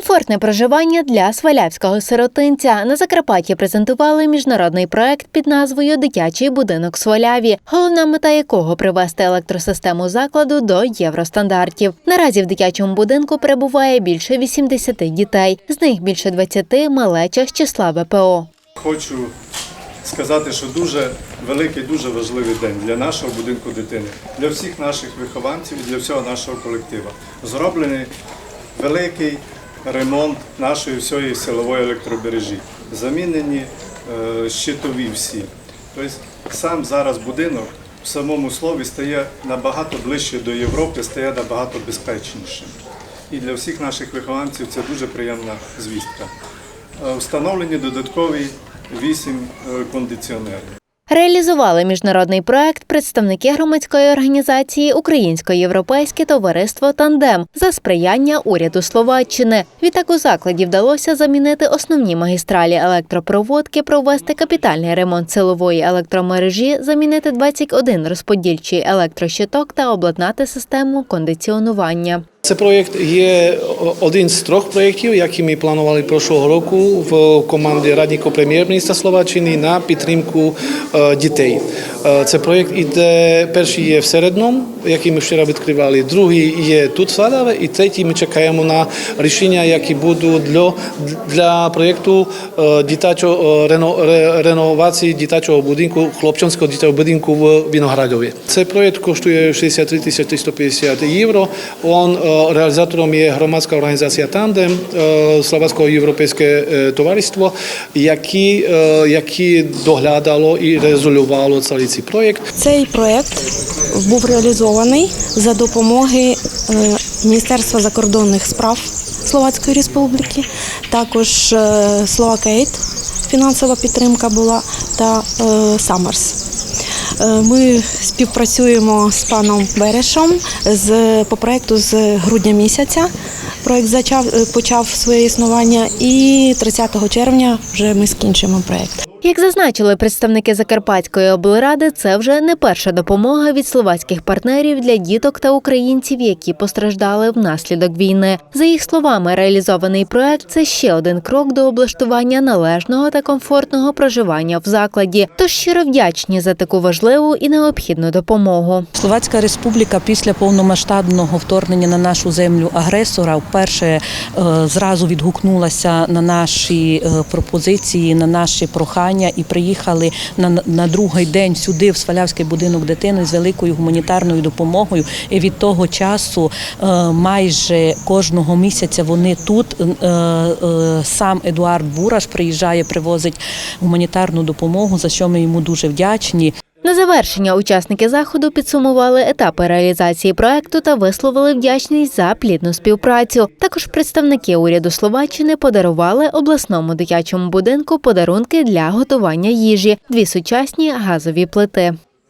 Комфортне проживання для свалявського сиротинця на Закарпатті презентували міжнародний проект під назвою Дитячий будинок Сваляві, головна мета якого привести електросистему закладу до євростандартів. Наразі в дитячому будинку перебуває більше 80 дітей, з них більше 20 малеча з числа ВПО. Хочу сказати, що дуже великий, дуже важливий день для нашого будинку дитини, для всіх наших вихованців для всього нашого колектива. Зроблений великий ремонт нашої всієї силової електробережі. Замінені е, щитові всі. Тобто сам зараз будинок в самому слові стає набагато ближче до Європи, стає набагато безпечнішим. І для всіх наших вихованців це дуже приємна звістка. Е, Встановлені додаткові вісім е, кондиціонерів. Реалізували міжнародний проект представники громадської організації Українсько-Європейське товариство Тандем за сприяння уряду Словаччини. Відтак у закладі вдалося замінити основні магістралі електропроводки, провести капітальний ремонт силової електромережі, замінити 21 розподільчий електрощиток та обладнати систему кондиціонування. Це проєкт є один з трьох проєктів, які ми планували прошлого року в команді радника прем'єр-міністра Словаччини на підтримку е, дітей. Е, Це проєкт іде перший є в середньому, який ми вчора відкривали, другий є тут в Садове, і третій ми чекаємо на рішення, які будуть для, для проєкту е, дитячого е, рено, реновації дитячого будинку, хлопчанського дитячого будинку в Виноградові. Цей проєкт коштує 63 тисячі 350 євро. Он реалізатором є громадська організація Тандем, е, Словацького європейське е, товариство, е, які доглядало і резолювало цей цей проєкт. Цей проект був реалізований за допомоги е, Міністерства закордонних справ Словацької Республіки, також е, Словакейт, фінансова підтримка була та е, Саммерс. Ми співпрацюємо з паном Берешом з по проекту з грудня місяця. Е, почав своє існування, і 30 червня вже ми скінчимо проект. Як зазначили представники Закарпатської облради, це вже не перша допомога від словацьких партнерів для діток та українців, які постраждали внаслідок війни. За їх словами, реалізований проект це ще один крок до облаштування належного та комфортного проживання в закладі. Тож щиро вдячні за таку важливу і необхідну допомогу. Словацька республіка після повномасштабного вторгнення на нашу землю агресора вперше е, зразу відгукнулася на наші е, пропозиції, на наші прохання і приїхали на, на другий день сюди, в Свалявський будинок дитини, з великою гуманітарною допомогою. І від того часу е, майже кожного місяця вони тут. Е, е, Сам Едуард Бураш приїжджає, привозить гуманітарну допомогу, за що ми йому дуже вдячні. На завершення учасники заходу підсумували етапи реалізації проекту та висловили вдячність за плідну співпрацю. Також представники уряду Словаччини подарували обласному дитячому будинку подарунки для готування їжі, дві сучасні газові плити.